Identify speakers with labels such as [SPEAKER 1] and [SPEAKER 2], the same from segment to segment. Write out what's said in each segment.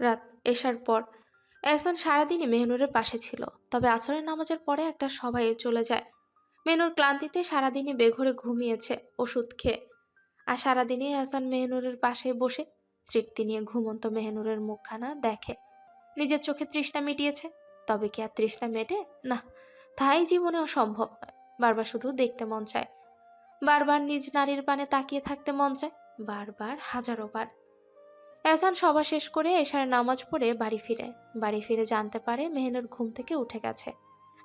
[SPEAKER 1] রাত এসার পর। এহসান সারাদিনই মেহনুরের পাশে ছিল, তবে আসরের নামাজের পরে একটা সবাই চলে যায়। মেহনুর ক্লান্তিতে সারাদিনই বেঘরে ঘুমিয়েছে, ওষুধ খেয়ে। আর সারাদিনই এহসান মেহনুরের পাশে বসে তৃপ্তি নিয়ে ঘুমন্ত মেহনুরের মুখখানা দেখে। নিজের চোখে তৃষ্ণা মিটিয়েছে, তবে কি আর তৃষ্ণা মেটে? না, তাই জীবনে অসম্ভব নয় বারবার শুধু দেখতে মন চায়। বারবার নিজ নারীর পানে তাকিয়ে থাকতে মন চায়, বারবার হাজারো বার। এহসান সভা শেষ করে এশার নামাজ পড়ে বাড়ি ফিরে। বাড়ি ফিরে জানতে পারে মেহনুর ঘুম থেকে উঠে গেছে।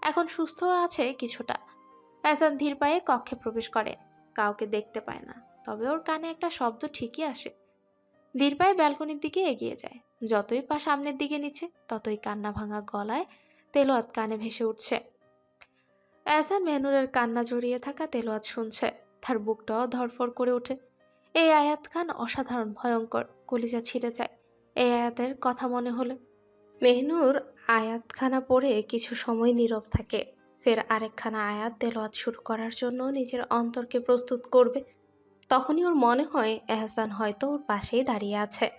[SPEAKER 1] এখন সুস্থ আছে কিছুটা। এহসান ধীর পায়ে কক্ষে প্রবেশ করে। কাউকে দেখতে পায় না। তবে ওর কানে একটা শব্দ ঠিকই আসে। ধীর পায়ে ব্যালকনির দিকে এগিয়ে যায়। যতই পা সামনের দিকে নিচ্ছে ততই কান্না ভাঙা গলায় তেলোয়াত কানে ভেসে উঠছে। এহসান মেহনুরের কান্না জড়িয়ে থাকা তেলোয়াত শুনছে। তার বুকটাও ধরফড় করে ওঠে। এই আয়াত খান অসাধারণ, ভয়ঙ্কর। কলিজা ছিঁড়ে যায়। এই আয়াতের কথা মনে হলে মেহনুর আয়াতখানা পড়ে কিছু সময় নীরব থাকে। ফের আরেকখানা আয়াত তেলোয়াত শুরু করার জন্য নিজের অন্তরকে প্রস্তুত করবে। তখনই ওর মনে হয় এহসান হয়তো ওর পাশেই দাঁড়িয়ে আছে।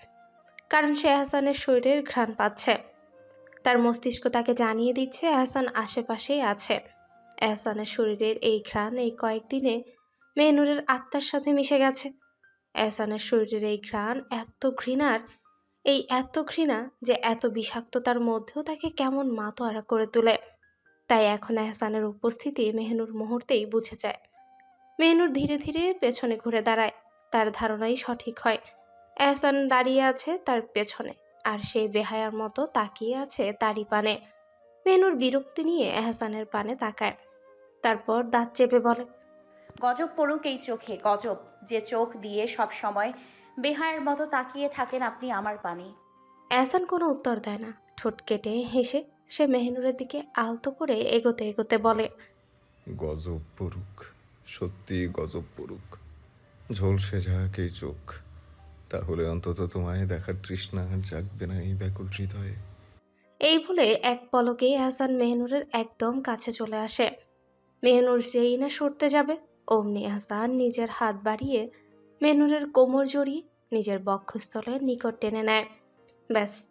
[SPEAKER 1] কারণ সে এহসানের শরীরের ঘ্রাণ পাচ্ছে। তার মস্তিষ্ক তাকে জানিয়ে দিচ্ছে এহসান আশেপাশেই আছে। এহসানের শরীরের এই ঘ্রাণ এই কয়েকদিনে মেহনুরের আত্মার সাথে মিশে গেছে। এহসানের শরীরের এই ঘ্রাণ এত ঘৃণার, এই এত ঘৃণা যে এত বিষাক্ততার মধ্যেও তাকে কেমন মাতোয়ারা করে তোলে। তাই এখন এহসানের উপস্থিতি মেহনুর মুহূর্তেই বুঝে যায়। মেহনুর ধীরে ধীরে পেছনে ঘুরে দাঁড়ায়, তার ধারণাই সঠিক হয়। এহসান দাঁড়িয়ে আছে তার পেছনে, আর সেই বেহায়ার মতো তাকিয়ে আছে তারই পানে। মেহনুর বিরক্তি নিয়ে এহসানের পানে তাকায়। তারপর দাঁত চেপে বলে
[SPEAKER 2] গজব পড়ুক এই চোখে গজব যে চোখ দিয়ে সব সময় বেহায়ের মতো তাকিয়ে থাকেন আপনি আমার পানে
[SPEAKER 1] এহসান কোনো উত্তর দেয় না। ঠোঁট কেটে হেসে সে মেহনুরের দিকে আলতো করে এগোতে এগোতে বলে
[SPEAKER 3] গজব পড়ুক সত্যি গজব পড়ুক। ঝলসে যাক এই চোখ। তাহলে অন্তত তোমায় দেখার তৃষ্ণা আর জাগবে না এই ব্যাকুল হৃদয়ে।
[SPEAKER 1] এই বলে এক পলকে এহসান মেহনুরের একদম কাছে চলে আসে। মেহনুর যেই না সরতে যাবে অমনি এহসান নিজের হাত বাড়িয়ে মেহনুরের কোমর জড়িয়ে নিজের বক্ষস্থলের নিকট টেনে নেয়। ব্যাস,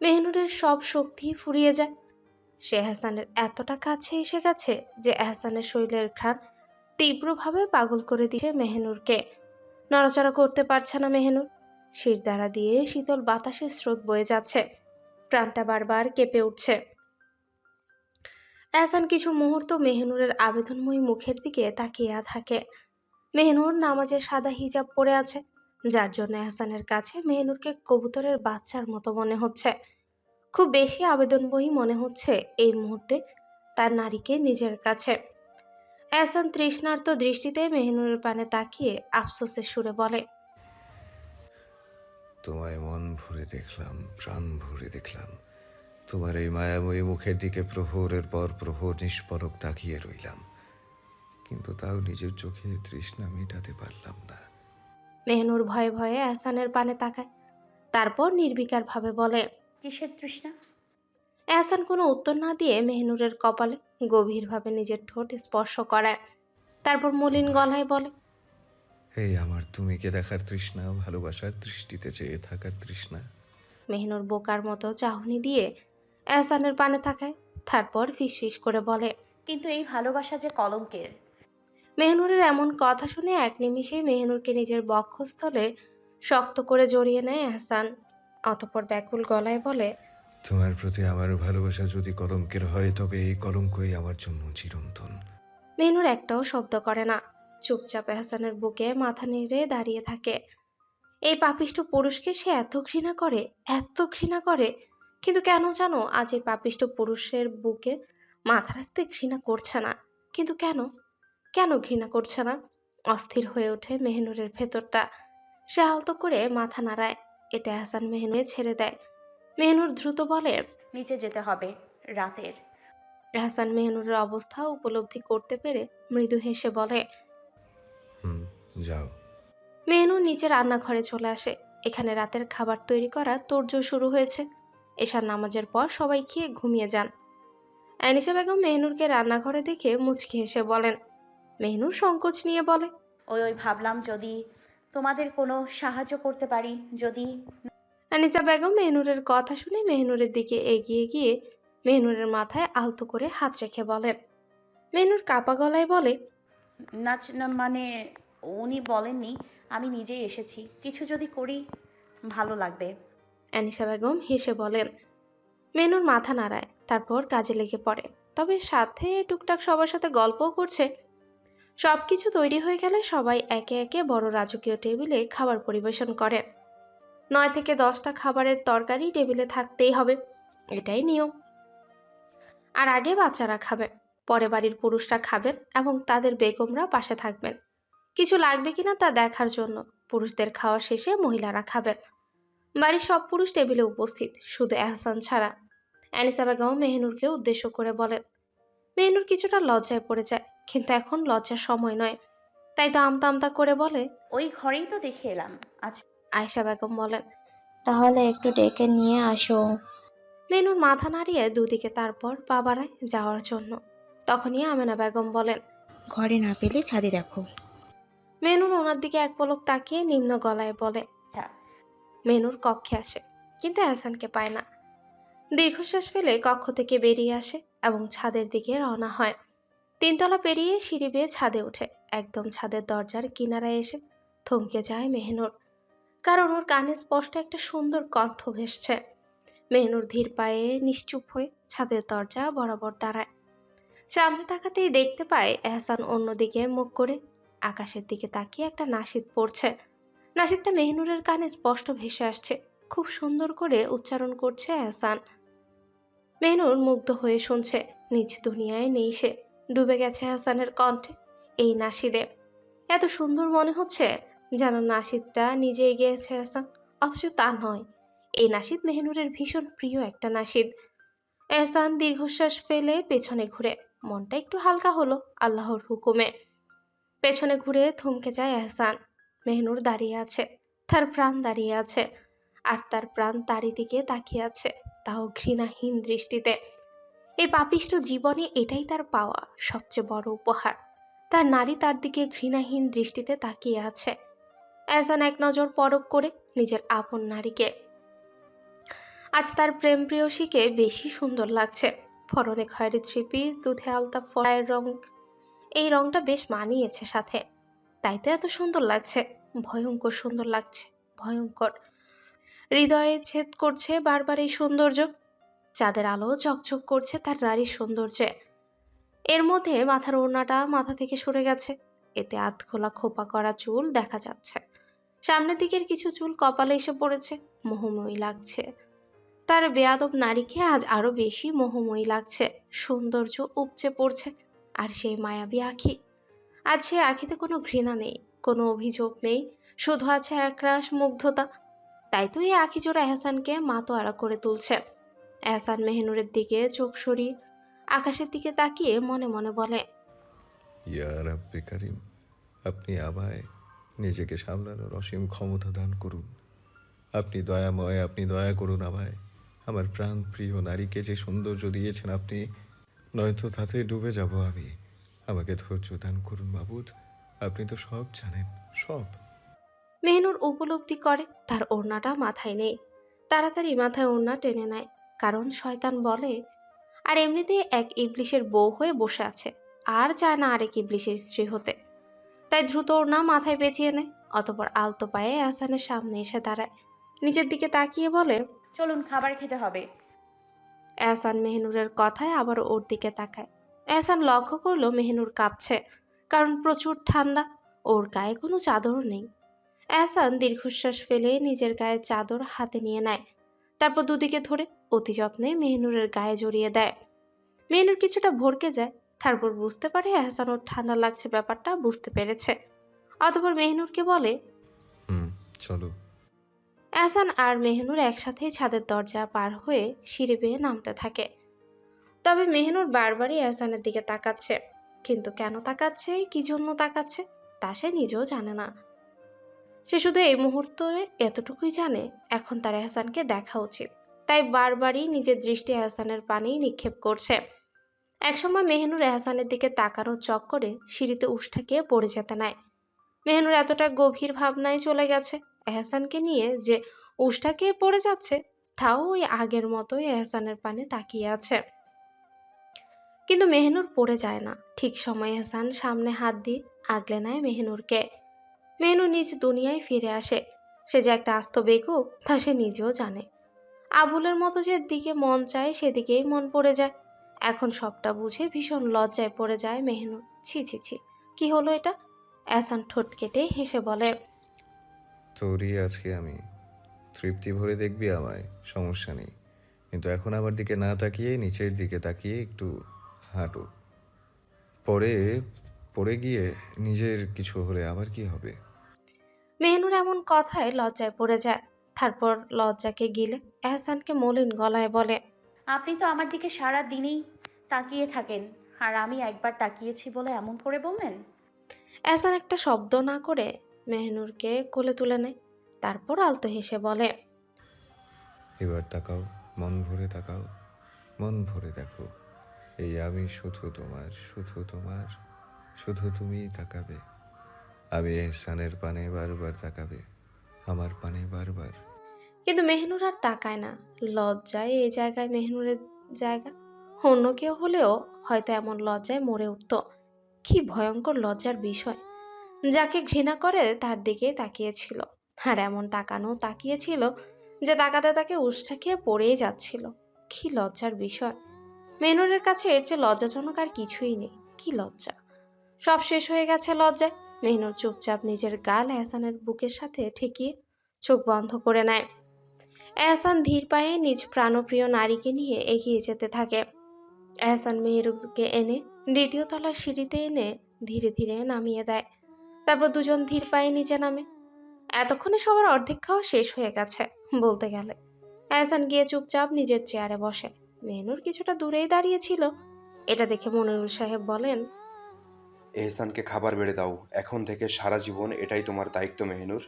[SPEAKER 1] মেহনুরের সব শক্তি ফুরিয়ে যায়। সে এহসানের এতটা কাছে এসে গেছে যে এহসানের শরীরের ঘ্রাণ তীব্রভাবে পাগল করে দিচ্ছে মেহনুরকে। নড়াচড়া করতে পারছে না মেহনুর। শির দ্বারা দিয়ে শীতল বাতাসের স্রোত বয়ে যাচ্ছে। প্রাণটা বারবার কেঁপে উঠছে। এহসান কিছু মুহূর্ত মেহনুরের আবেদনময়ী মুখের দিকে তাকিয়ে থাকে। মেহনুর নামাজে সাদা হিজাব পরে আছে, যার জন্য এহসানের কাছে মেহনুরকে কবুতরের বাচ্চার মতো মনে হচ্ছে। খুব বেশি আবেদনবয়ী মনে হচ্ছে এই মুহূর্তে তার নারীকে নিজের কাছে। এহসান তৃষ্ণার্ত দৃষ্টিতে মেহনুরের পানে তাকিয়ে আফসোসের সুরে বলে,
[SPEAKER 3] তোমায় মন ভরে দেখলাম, প্রাণ ভরে দেখলাম। তোমার এই মায়াময়ী মুখের দিকে প্রহরের পর প্রহর নিষ্পলক তাকিয়ে রইলাম। কিন্তু তাও নিজের চোখের তৃষ্ণা মেটাতে পারলাম না।
[SPEAKER 1] মেহনুর ভয়ে ভয়ে এহসানের পানে তাকায়। তারপর নির্বিকারভাবে বলে
[SPEAKER 2] কিসের তৃষ্ণা?
[SPEAKER 1] এহসান কোনো উত্তর না দিয়ে মেহনুরের কপালে গভীরভাবে নিজের ঠোঁট স্পর্শ করায় তারপর মলিন গলায় বলে
[SPEAKER 3] এই আমার তুমিকে দেখার তৃষ্ণা? ভালোবাসার দৃষ্টিতে চেয়ে থাকার তৃষ্ণা?
[SPEAKER 1] মেহনুর বোকার মতো চাহনি দিয়ে এহসানের পানে তাকায় তারপর ফিসফিস করে বলে
[SPEAKER 2] কিন্তু এই ভালোবাসা যে কলঙ্কের।
[SPEAKER 1] মেহনুরের এমন কথা শুনে এক নিমিষেই মেহনুরকে নিজের বক্ষস্থলে শক্ত করে জড়িয়ে নেয় এহসান। অতপর ব্যাকুল গলায় বলে
[SPEAKER 3] তোমার প্রতি আমার ভালোবাসা যদি কলঙ্কের হয় তবে এই কলঙ্কই আমার জন্য চিরন্তন।
[SPEAKER 1] মেহনুর একটাও শব্দ করে না। চুপচাপ এহসানের বুকে মাথা নেড়ে দাঁড়িয়ে থাকে। এই পাপিষ্ঠ পুরুষকে সে এত ঘৃণা করে এত ঘৃণা করে কিন্তু কেন জানো আজ এই পাপিষ্ট পুরুষের বুকে মাথা রাখতে ঘৃণা করছে না। কিন্তু কেন? কেন ঘৃণা করছে না? অস্থির হয়ে ওঠে মেহনুরের ভেতরটা। সে আলতো করে মাথা নাড়ায়। এতে হাসান মেহনুরে ছেড়ে দেয়। মেহনুর দ্রুত বলে
[SPEAKER 2] নিচে যেতে হবে রাতের।
[SPEAKER 1] হাসান মেহনুরের অবস্থা উপলব্ধি করতে পেরে মৃদু হেসে বলে
[SPEAKER 3] হুম যাও।
[SPEAKER 1] মেহনুর নিচে রান্নাঘরে চলে আসে। এখানে রাতের খাবার তৈরি করা তোড়জোড় শুরু হয়েছে। এশার নামাজের পর সবাই খেয়ে ঘুমিয়ে যান। অ্যানিসা বেগম মেহনুরকে রান্নাঘরে দেখে মুচকি হেসে বলেন মেহনুর সংকোচ নিয়ে বলে।
[SPEAKER 2] ওই ওই ভাবলাম যদি তোমাদের কোনো সাহায্য করতে পারি যদি
[SPEAKER 1] আনিসা বেগম মেহনুরের কথা শুনে মেহনুরের দিকে এগিয়ে গিয়ে মেহনুরের মাথায় আলতো করে হাত রেখে বলেন। মেহনুর কাপা গলায় বলে
[SPEAKER 2] নাচ না মানে উনি বলেননি আমি নিজেই এসেছি। কিছু যদি করি ভালো লাগবে।
[SPEAKER 1] আনিসা বেগম হেসে বলেন, মেনুর মাথা নাড়ায়, তারপর কাজে লেগে পড়ে। তবে সাথে টুকটাক সবার সাথে গল্পও করছে। সব কিছু তৈরি হয়ে গেলে সবাই একে একে বড় রাজকীয় টেবিলে খাবার পরিবেশন করেন। নয় থেকে দশটা খাবারের তরকারি টেবিলে থাকতেই হবে, এটাই নিয়ম। আর আগে বাচ্চারা খাবে, পরে বাড়ির পুরুষরা খাবেন এবং তাদের বেগমরা পাশে থাকবেন। কিছু লাগবে কিনা তা দেখার জন্য পুরুষদের খাওয়া শেষে মহিলারা খাবেন। বাড়ির সব পুরুষ টেবিলে উপস্থিত শুধু এহসান ছাড়া। অ্যানিসা বেগম মেহনুরকে উদ্দেশ্য করে বলেন মেহনুর কিছুটা লজ্জায় পড়ে যায় কিন্তু এখন লজ্জার সময় নয়। তাই তো আমতা আমতা করে বলে
[SPEAKER 2] ওই ঘরেই তো দেখে এলাম আচ্ছা
[SPEAKER 1] আয়েশা বেগম বলেন
[SPEAKER 4] তাহলে একটু ডেকে নিয়ে আসো।
[SPEAKER 1] মেনুর মাথা নাড়িয়ে দুদিকে তারপর পা বাড়ায় যাওয়ার জন্য। তখনই আমেনা বেগম বলেন
[SPEAKER 4] ঘরে না পেলে ছাদে দেখো।
[SPEAKER 1] মেনুর ওনার দিকে এক পলক তাকিয়ে নিম্ন গলায় বলে মেনুর কক্ষে আসে, কিন্তু এহসানকে পায় না। দীর্ঘশ্বাস ফেলে কক্ষ থেকে বেরিয়ে আসে এবং ছাদের দিকে রওনা হয়। তিনতলা পেরিয়ে সিঁড়ি বেয়ে ছাদে ওঠে, একদম ছাদের দরজার কিনারায় এসে থমকে যায় মেহনুর। কারণ ওর কানে স্পষ্ট একটা সুন্দর কণ্ঠ ভেসছে। মেহনুর ধীর পায়ে নিশ্চুপ হয়ে ছাদের দরজা বরাবর দাঁড়ায়। সামনে তাকাতেই দেখতে পায় এহসান অন্যদিকে মুখ করে আকাশের দিকে তাকিয়ে একটা নাসিদ পড়ছে। নাসিদটা মেহনুরের কানে স্পষ্ট ভেসে আসছে। খুব সুন্দর করে উচ্চারণ করছে আহসান মেহনুর মুগ্ধ হয়ে শুনছে, নিজ দুনিয়ায় নেই সে, ডুবে গেছে হাসানের কণ্ঠে, এই নাসিদে। এত সুন্দর মনে হচ্ছে যেন নাসিদটা নিজেই গিয়েছে হাসান অথচ তা নয়, এই নাসিদ মেহনুরের ভীষণ প্রিয় একটা নাসিদ। এহসান দীর্ঘশ্বাস ফেলে পেছনে ঘুরে, মনটা একটু হালকা হলো আল্লাহর হুকুমে। পেছনে ঘুরে থমকে যায় এহসান। মেহনুর দাঁড়িয়ে আছে, তার প্রাণ দাঁড়িয়ে আছে। আর তার প্রাণ তারই দিকে তাকিয়ে আছে, তাও ঘৃণাহীন দৃষ্টিতে। এই পাপিষ্ট জীবনে এটাই তার পাওয়া সবচেয়ে বড় উপহার। তার নারী তার দিকে ঘৃণাহীন দৃষ্টিতে তাকিয়ে আছে। এহসান এক নজর পরক করে নিজের আপন নারীকে। আজ তার প্রেম প্রিয়সীকে বেশি সুন্দর লাগছে। ফরনে খয়েরি থ্রি পিস দুধে আলতা ফয়ের রং, এই রংটা বেশ মানিয়েছে সাথে। তাই তো এত সুন্দর লাগছে। ভয়ঙ্কর সুন্দর লাগছে, ভয়ঙ্কর। হৃদয়ে ছেদ করছে বারবার এই সৌন্দর্য। চাঁদের আলো চকচক করছে তার নারীর সৌন্দর্যে। এর মধ্যে মাথার ওড়নাটা মাথা থেকে সরে গেছে। এতে আধখোলা খোপা করা চুল দেখা যাচ্ছে। সামনের দিকের কিছু চুল কপালে এসে পড়েছে, মোহময়ী লাগছে। তার বেয়াদব নারীকে আজ আরও বেশি মোহময়ী লাগছে। সৌন্দর্য উপচে পড়ছে, আর সেই মায়াবী আখি। আজ সে আখিতে কোনো ঘৃণা নেই, কোনো অভিযোগ নেই, শুধু আছে একরাশ মুগ্ধতা। তাই তো এই আখি জোড়া এহসানকে মাতোয়ারা করে তুলছে। এহসান মেহনুরের দিকে চোখ সরি আকাশের দিকে তাকিয়ে মনে মনে বলে
[SPEAKER 3] কারিম, আপনি আমায় নিজেকে সামলানোর অসীম ক্ষমতা দান করুন। আপনি দয়াময়, আপনি দয়া করুন আমায়। আমার প্রাণ প্রিয় নারীকে যে সৌন্দর্য দিয়েছেন আপনি, নয়তো তাতে ডুবে যাব আমি। আমাকে ধৈর্য দান করুন বাবুদ আপনি তো সব জানেন সব।
[SPEAKER 1] মেহনুর উপলব্ধি করে তার ওড়নাটা মাথায় নেই। তাড়াতাড়ি মাথায় ওড়না টেনে নেয় কারণ শয়তান বলে আর এমনিতেই এক ইবলিশের বউ হয়ে বসে আছে আর চায় না আরেক ইবলিশের স্ত্রী হতে। তাই দ্রুত ওড়না মাথায় পেঁচিয়ে নেয় অতপর আলতো পায়ে আহসানের সামনে এসে দাঁড়ায়। নিজের দিকে তাকিয়ে বলে
[SPEAKER 2] চলুন খাবার খেতে হবে।
[SPEAKER 1] এহসান মেহনুরের কথায় আবার ওর দিকে তাকায়। এহসান লক্ষ্য করল মেহনুর কাঁপছে কারণ প্রচুর ঠান্ডা ওর গায়ে কোনো চাদর নেই। এহসান দীর্ঘশ্বাস ফেলে নিজের গায়ে চাদর হাতে নিয়ে নেয় তারপর দুদিকে ধরে অতি যত্নে মেহনুরের গায়ে জড়িয়ে দেয়। মেহনুর কিছুটা ভরকে যায় তারপর বুঝতে পারে এহসান ওর ঠান্ডা লাগছে ব্যাপারটা বুঝতে পেরেছে। অতপর মেহনুরকে বলে
[SPEAKER 3] হুম চলো।
[SPEAKER 1] এহসান আর মেহনুর একসাথেই ছাদের দরজা পার হয়ে সিঁড়ি বেয়ে নামতে থাকে। তবে মেহনুর বারবারই এহসানের দিকে তাকাচ্ছে। কিন্তু কেন তাকাচ্ছে? কি জন্য তাকাচ্ছে? তা সে নিজেও জানে না। সে শুধু এই মুহূর্তে এতটুকুই জানে, এখন তার এহসানকে দেখা উচিত। তাই বারবারই নিজের দৃষ্টি এহসানের পানেই নিক্ষেপ করছে। একসময় মেহনুর এহসানের দিকে তাকানোর চক্করে সিঁড়িতে উষ্ঠাকে পড়ে যেতে নেয়। মেহনুর এতটা গভীর ভাবনায় চলে গেছে এহসানকে নিয়ে যে উষ্টাকে পড়ে যাচ্ছে, তাও ওই আগের মতোই এহসানের পানে তাকিয়ে আছে। কিন্তু মেহনুর পড়ে যায় না। ঠিক সময় এহসান সামনে হাত দিয়ে আগলে নেয় মেহনুরকে। মেহনুর নিজ দুনিয়ায় ফিরে আসে। সে যে একটা আস্ত বেকুব তা সে নিজেও জানে। আবুলের মতো যে দিকে মন চায়, সেদিকেই মন পড়ে যায়। এখন সবটা বুঝে ভীষণ লজ্জায় পড়ে যায় মেহনুর। ছি ছি ছি, কি হলো এটা? এহসান ঠোঁট কেটে হেসে বলে,
[SPEAKER 3] তোরই আজকে আমি। তৃপ্তি ভরে দেখবি আমায়, সমস্যা নেই। কিন্তু এখন আমার দিকে না তাকিয়ে, নিচের দিকে তাকিয়ে একটু হাঁটো। পরে পড়ে গিয়ে নিজের কিছু হলে আবার কি হবে?
[SPEAKER 1] মেহনুর এমন কথায় লজ্জায় পড়ে যায়। তারপর লজ্জাকে গিলে এহসানকে মলিন গলায় বলে
[SPEAKER 2] আপনি তো আমার দিকে সারা দিনই তাকিয়ে থাকেন আর আমি একবার তাকিয়েছি বলে এমন করে বললেন?
[SPEAKER 1] এহসান একটা শব্দ না করে মেহনুরকে কোলে তুলে নেয়। তারপর আলতো হেসে বলে
[SPEAKER 3] এবার তাকাও মন ভরে তাকাও মন ভরে দেখো। এই আমি শুধু তোমার শুধু তোমার, শুধু তুমিই তাকাবে। আমি এহসানের পানে বারবার তাকাবে, আমার পানে বারবার।
[SPEAKER 1] কিন্তু মেহনুর আর তাকায় না। লজ্জায় এই জায়গায় মেহনুরের জায়গা। অন্য কেউ হলেও হয়তো এমন লজ্জায় মরে উঠত। কি ভয়ঙ্কর লজ্জার বিষয়। যাকে ঘৃণা করে তার দিকে তাকিয়েছিল। আর এমন তাকানো তাকিয়েছিল যে তাকাতে তাকে উষ্টা খেয়ে পড়েই যাচ্ছিল। কি লজ্জার বিষয়। মেনুরের কাছে এর চেয়ে লজ্জাজনক আর কিছুই নেই। কি লজ্জা? সব শেষ হয়ে গেছে লজ্জায়। মেহনুর চুপচাপ নিজের গাল এহসানের বুকের সাথে ঠেকিয়ে চোখ বন্ধ করে নেয়। এহসান ধীর পায়ে নিজ প্রাণপ্রিয় নারীকে নিয়ে এগিয়ে যেতে থাকে। এহসান মেহরুবকে এনে দ্বিতীয় তলার সিঁড়িতে এনে ধীরে ধীরে নামিয়ে দেয়। তারপর দুজন ধীর পায়ে নিচে নামে। এতক্ষণে সবার অর্ধেক খাওয়া শেষ হয়ে গেছে, বলতে গেলে। এহসান গিয়ে চুপচাপ নিজের চেয়ারে বসে। মেহনুর কিছুটা দূরেই দাঁড়িয়েছিল এটা দেখে মনিরুল সাহেব বলেন
[SPEAKER 5] এহসানকে খাবার বেড়ে দাও এখন থেকে সারা জীবন এটাই তোমার দায়িত্ব মেহনুর।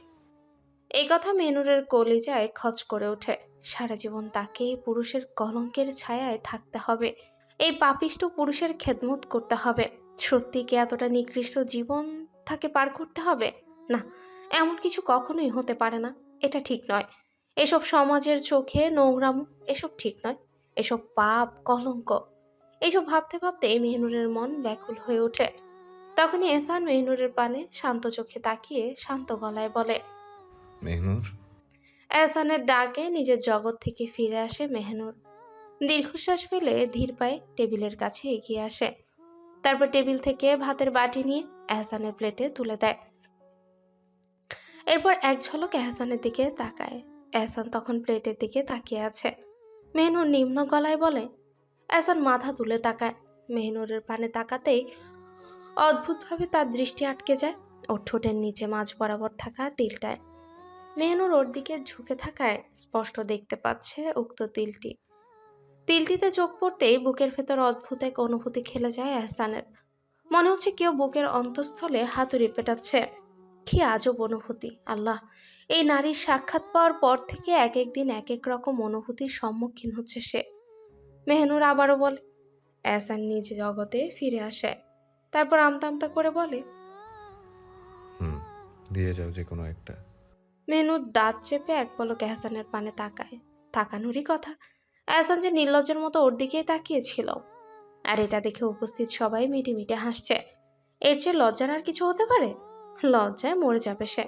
[SPEAKER 1] এই কথা মেনুরের কলিজায় খচ করে ওঠে। সারা জীবন তাকে এই পুরুষের কলঙ্কের ছায়ায় থাকতে হবে। এই পাপিষ্ট পুরুষের খেদমত করতে হবে। সত্যি কি এতটা নিকৃষ্ট জীবন তাকে পার করতে হবে? না এমন কিছু কখনোই হতে পারে না। এটা ঠিক নয়। এসব সমাজের চোখে নোংরাম এসব ঠিক নয়। এসব পাপ কলঙ্ক এইসব ভাবতে ভাবতে এই মেহনুরের মন ব্যাকুল হয়ে ওঠে। তখনই এসান মেহনুরের পানে শান্ত চোখে তাকিয়ে শান্ত গলায় বলে
[SPEAKER 3] মেহনুর?
[SPEAKER 1] এহসানের ডাকে নিজের জগৎ থেকে ফিরে আসে মেহনুর। দীর্ঘশ্বাস ফেলে ধীর পায়ে টেবিলের কাছে এগিয়ে আসে। তারপর টেবিল থেকে ভাতের বাটি নিয়ে এহসানের প্লেটে তুলে দেয়। এরপর এক ঝলক এহসানের দিকে তাকায়। এহসান তখন প্লেটের দিকে তাকিয়ে আছে। মেহনুর নিম্ন গলায় বলে এহসান মাথা তুলে তাকায়। মেহনুরের পানে তাকাতেই অদ্ভুতভাবে তার দৃষ্টি আটকে যায় ওর ঠোঁটের নিচে মাঝ বরাবর থাকা তিলটায়। মেহনুর ওর দিকে ঝুঁকে থাকায় স্পষ্ট দেখতে পাচ্ছে উক্ত তিলটি। তিলটিতে চোখ পড়তেই বুকের ভেতর অদ্ভুত এক অনুভূতি খেলে যায় এহসানের। মনে হচ্ছে কেউ বুকের অন্তঃস্থলে হাতুড়ি পেটাচ্ছে। কি আজব অনুভূতি আল্লাহ এই নারীর সাক্ষাৎ পাওয়ার পর থেকে এক এক দিন এক এক রকম অনুভূতির সম্মুখীন হচ্ছে সে। মেহনুর আবারও বলে এহসান নিজ জগতে ফিরে আসে। তারপর আমতা আমতা করে বলে
[SPEAKER 3] হুম দিয়ে যাও যে কোনো একটা।
[SPEAKER 1] মেনুর দাঁত চেপে এক পলক এহসানের পানে তাকায়। তাকানোরই কথা এহসান যে নির্লজ্জের মতো ওর দিকেই তাকিয়েছিল। আর এটা দেখে উপস্থিত সবাই মিটি মিটে হাসছে। এর চেয়ে লজ্জার আর কিছু হতে পারে? লজ্জায় মরে যাবে সে।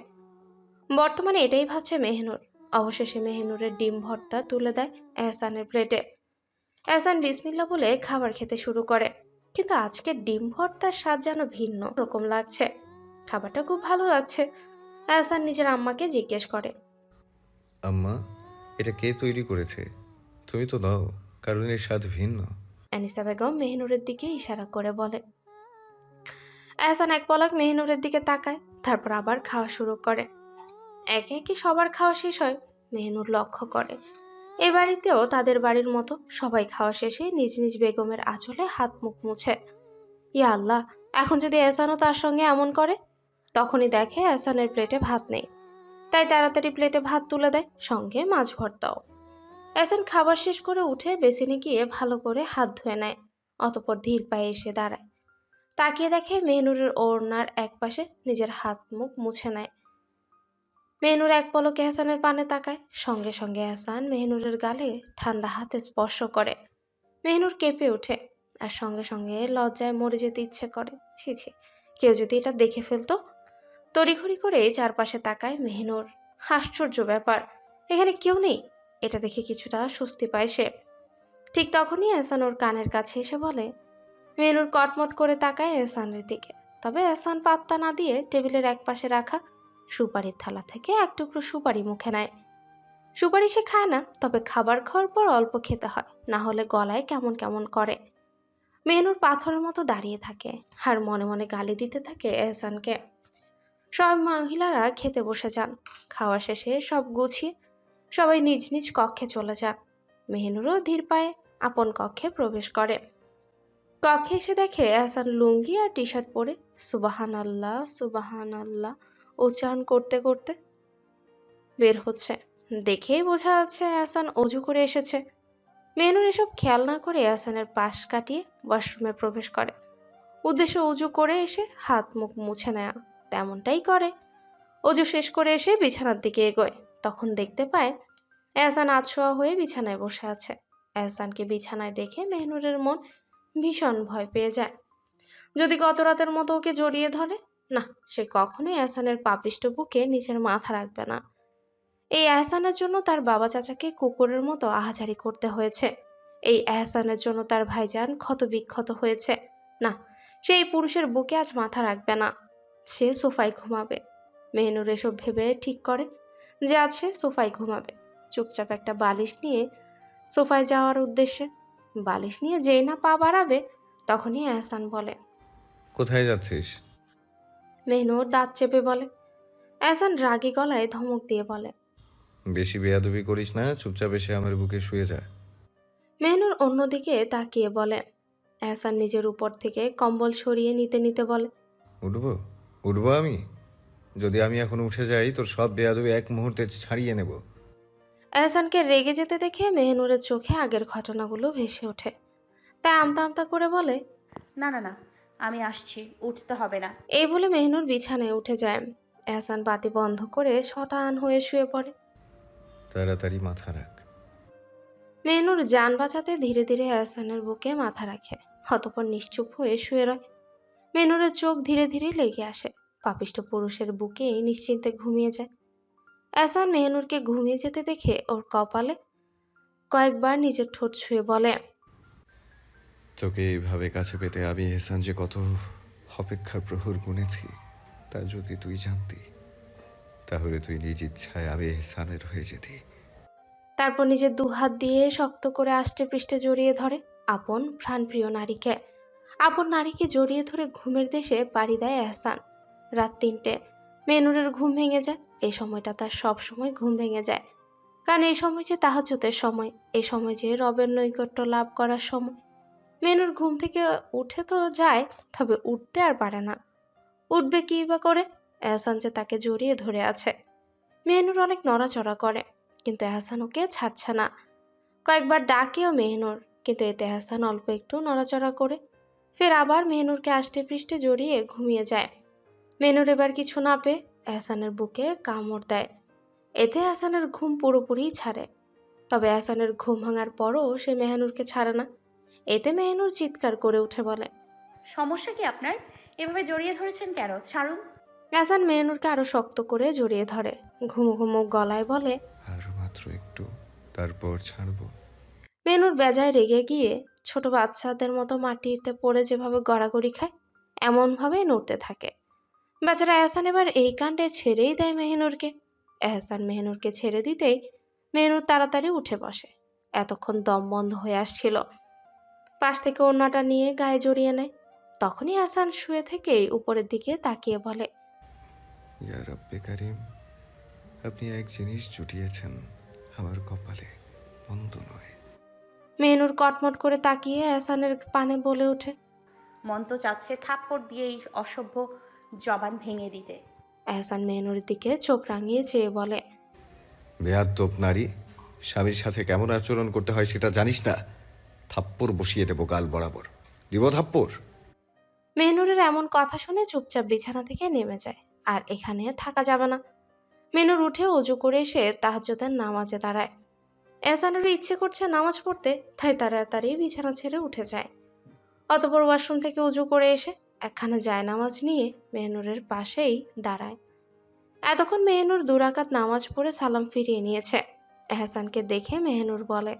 [SPEAKER 1] বর্তমানে এটাই ভাবছে মেহনুর। অবশেষে মেহনুরের ডিম ভর্তা তুলে দেয় এহসানের প্লেটে এহসান বিসমিল্লা বলে খাবার খেতে শুরু করে। কিন্তু আজকে ডিম ভর্তার স্বাদ যেন ভিন্ন রকম লাগছে। খাবারটা খুব ভালো লাগছে। এহসান নিজের আম্মাকে জিজ্ঞেস করে।
[SPEAKER 3] আম্মা এটা কে তৈরি করেছে? তুমি তো নাও কারণ এর স্বাদ ভিন্ন।
[SPEAKER 1] অ্যানিসা বেগম মেহনুরের দিকে ইশারা করে বলে। এহসান এক পলক মেহনুরের দিকে তাকায়, তারপর আবার খাওয়া শুরু করে। একে একে সবার খাওয়া শেষ হয়, মেহনুর লক্ষ্য করে। এ বাড়িতেও তাদের বাড়ির মতো সবাই খাওয়া শেষে নিজ নিজ বেগমের আঁচলে হাত মুখ মুছে। ইয়া আল্লাহ, এখন যদি এহসানও তার সঙ্গে এমন করে? তখনই দেখে এহসানের প্লেটে ভাত নেই। তাই তাড়াতাড়ি প্লেটে ভাত তুলে দেয়, সঙ্গে মাছ ভর্তাও। এহসান খাবার শেষ করে উঠে বেসিনে গিয়ে ভালো করে হাত ধুয়ে নেয়, অতপর ধীর পায়ে এসে দাঁড়ায়। তাকিয়ে দেখে মেহনুরের ওড়নার একপাশে নিজের হাত মুখ মুছে নেয়। মেহনুর এক পলকে এহসানের পানে তাকায়। সঙ্গে সঙ্গে এহসান মেহনুরের গালে ঠান্ডা হাতে স্পর্শ করে। মেহনুর কেঁপে ওঠে আর সঙ্গে সঙ্গে লজ্জায় মরে যেতে ইচ্ছে করে। ছি ছি, কেউ যদি এটা দেখে ফেলতো? তড়িঘড়ি করে চারপাশে তাকায় মেহনুর। আশ্চর্য ব্যাপার, এখানে কেউ নেই। এটা দেখে কিছুটা স্বস্তি পায় সে। ঠিক তখনই এহসান ওর কানের কাছে এসে বলে মেহনুর কটমট করে তাকায় এহসানের দিকে। তবে এহসান পাত্তা না দিয়ে টেবিলের এক পাশে রাখা সুপারির থালা থেকে এক টুকরো সুপারি মুখে নেয়। সুপারি সে খায় না, তবে খাবার খাওয়ার পর অল্প খেতে হয়, না হলে গলায় কেমন কেমন করে। মেহনুর পাথরের মতো দাঁড়িয়ে থাকে আর মনে মনে গালি দিতে থাকে এহসানকে। সব মহিলারা খেতে বসে যান, খাওয়া শেষে সব গুছিয়ে সবাই নিজ নিজ কক্ষে চলে যান। মেহনুরও ধীর পায়ে আপন কক্ষে প্রবেশ করে। কক্ষে এসে দেখে এহসান লুঙ্গি আর টি শার্ট পরে সুবাহান আল্লাহ সুবাহান আল্লাহ উচ্চারণ করতে করতে বের হচ্ছে। দেখেই বোঝা যাচ্ছে এহসান অজু করে এসেছে। মেহনুর এসব খেয়াল না করে এহসানের পাশ কাটিয়ে ওয়াশরুমে প্রবেশ করে। উদ্দেশ্য উজু করে এসে হাত মুখ মুছে নেয়া, তেমনটাই করে। অজু শেষ করে এসে বিছানার দিকে এগোয়। তখন দেখতে পায় এহসান আতশোয়া হয়ে বিছানায় বসে আছে। এহসানকে বিছানায় দেখে মেহনুরের মন ভীষণ ভয় পেয়ে যায়। যদি গত রাতের মতো ওকে জড়িয়ে ধরে? না, সে কখনোই এহসানের পাপিষ্ট বুকে নিজের মাথা রাখবে না। এই এহসানের জন্য তার বাবা চাচাকে কুকুরের মতো আহাজারি করতে হয়েছে। এই এহসানের জন্য তার ভাইজান ক্ষত বিক্ষত হয়েছে। না, সে এই পুরুষের বুকে আজ মাথা রাখবে না। সে সোফায় ঘুমাবে। মেহনুর এসব ভেবে ঠিক করে যে আজ সে সোফায় ঘুমাবে। চুপচাপ একটা বালিশ নিয়ে সোফায় যাওয়ার উদ্দেশ্যে বালিশ নিয়ে যেই না পা বাড়াবে তখনই এহসান বলে
[SPEAKER 3] কোথায় যাচ্ছিস?
[SPEAKER 1] মেহনুর দাঁত চেপে বলে এহসান রাগী গলায় ধমক দিয়ে বলে
[SPEAKER 3] বেশি বেয়াদবি করিস না চুপচাপ এসে আমার বুকে শুয়ে যা।
[SPEAKER 1] মেহনুর অন্যদিকে তাকিয়ে বলে এহসান নিজের উপর থেকে কম্বল সরিয়ে নিতে নিতে বলে
[SPEAKER 3] উঠবো? উঠবো আমি? যদি আমি এখন উঠে যাই তোর সব বেয়াদবি এক মুহূর্তে ছাড়িয়ে নেব।
[SPEAKER 1] এহসানকে রেগে যেতে দেখে মেহনুরের চোখে আগের ঘটনাগুলো ভেসে ওঠে। তাই আমতা আমতা করে বলে
[SPEAKER 2] না না না আমি আসছি উঠতে হবে না।
[SPEAKER 1] এই বলে মেহনুর বিছানায় উঠে যায়। এহসান বাতি বন্ধ করে শটান হয়ে শুয়ে পড়ে।
[SPEAKER 3] তাড়াতাড়ি মাথা রাখ।
[SPEAKER 1] মেহনুর যান বাঁচাতে ধীরে ধীরে এহসানের বুকে মাথা রাখে হতপর নিশ্চুপ হয়ে শুয়ে রয়। মেহনুরের চোখ ধীরে ধীরে লেগে আসে। পাপিষ্ট পুরুষের বুকেই নিশ্চিন্তে ঘুমিয়ে যায়। এহসান মেহনুরকে ঘুমিয়ে যেতে দেখে ওর কপালে কয়েকবার নিজের ঠোঁট ছুঁয়ে বলে
[SPEAKER 3] তোকে এইভাবে কাছে পেতে আমি এহসান যে কত অপেক্ষার প্রহর গুনেছি তা যদি তুই জানতি তাহলে তুই নিজ ইচ্ছায় আমি এহসানের হয়ে যেতি।
[SPEAKER 1] তারপর নিজের দুহাত দিয়ে শক্ত করে আষ্টে পৃষ্ঠে জড়িয়ে ধরে আপন প্রাণপ্রিয় নারীকে। আপন নারীকে জড়িয়ে ধরে ঘুমের দেশে পাড়ি দেয় এহসান। রাত তিনটে। মেনুরের ঘুম ভেঙে যায়। এই সময়টা তার সব সময় ঘুম ভেঙে যায়। কারণ এই সময় যে তাহাজতের সময় এই সময় যে রবের নৈকট্য লাভ করার সময়। মেনুর ঘুম থেকে উঠে তো যায়, তবে উঠতে আর পারে না। উঠবে কি বা করে? এহসান যে তাকে জড়িয়ে ধরে আছে। মেনুর অনেক নড়াচড়া করে, কিন্তু এহসান ওকে ছাড়ছে না। কয়েকবার ডাকেও মেহনুর, কিন্তু এতে এহসান অল্প একটু নড়াচড়া করে। ফের আবার মেহনুরকে আষ্টে পৃষ্ঠে জড়িয়ে ঘুমিয়ে যায়। মেহনুর এবার কিছু না পেয়ে এহসানের বুকে কামড় দেয়। এতে এহসানের ঘুম পুরোপুরি ছাড়ে। তবে এহসানের ঘুম ভাঙার পরও সে মেহনুরকে ছাড়ে না। এতে মেহনুর চিৎকার করে উঠে বলে
[SPEAKER 2] সমস্যা কি আপনার? এভাবে জড়িয়ে ধরেছেন কেন? ছাড়ুন।
[SPEAKER 1] এহসান মেহনুরকে আরও শক্ত করে জড়িয়ে ধরে। ঘুমো ঘুমো গলায় বলে
[SPEAKER 3] আর মাত্র একটু তারপর ছাড়বো।
[SPEAKER 1] মেনুর বেজায় রেগে গিয়ে ছোট বাচ্চাদের মতো মাটিতে পড়ে যেভাবে গড়াগড়ি খায় এমনভাবে নড়তে থাকে। বেচারা এহসান এবার এই কাণ্ডে ছেড়েই দেয় মেহনুরকে। এহসান মেহনুরকে ছেড়ে দিতেই মেহনুর তাড়াতাড়ি উঠে বসে। এতক্ষণ দম বন্ধ হয়ে আসছিল। পাশ থেকে ওড়নাটা নিয়ে গায়ে জড়িয়ে নেয়। তখনই এহসান শুয়ে থেকেই উপরের দিকে তাকিয়ে বলে
[SPEAKER 3] ইয়া রব্বে কারিম আপনি এক জিনিস জুটিয়েছেন আমার কপালে মন্দ নয়।
[SPEAKER 1] মেহনুর কটমট করে তাকিয়ে এহসানের পানে বলে ওঠে
[SPEAKER 2] মন্ত চাচ্ছে থাপ্পড় দিয়ে এই অসভ্য জবান ভেঙে দিতে।
[SPEAKER 1] এহসান মেহনুর দিকে চোখ রাঙিয়ে চেয়ে বলে
[SPEAKER 3] বেয়াদ্দপ নারী স্বামীর সাথে কেমন আচরণ করতে হয় সেটা জানিস না? থাপ্পড় বসিয়ে দেবো গাল বরাবর। দিব থাপ্পড়।
[SPEAKER 1] মেহনুরের এমন কথা শুনে চুপচাপ বিছানা থেকে নেমে যায় আর এখানে থাকা যাবে না। মেনুর উঠে অজু করে এসে তাহাজ্জুদের নামাজে দাঁড়ায়। এহসানেরও ইচ্ছে করছে নামাজ পড়তে তাই তাড়াতাড়ি বিছানা ছেড়ে উঠে যায়। অতপর ওয়াশরুম থেকে উজু করে এসে একখানা জায়নামাজ নিয়ে মেহনুরের পাশেই দাঁড়ায়। এতক্ষণ মেহনুর দুরাকাত নামাজ পড়ে সালাম ফিরিয়ে নিয়েছে। এহসানকে দেখে মেহনুর বলে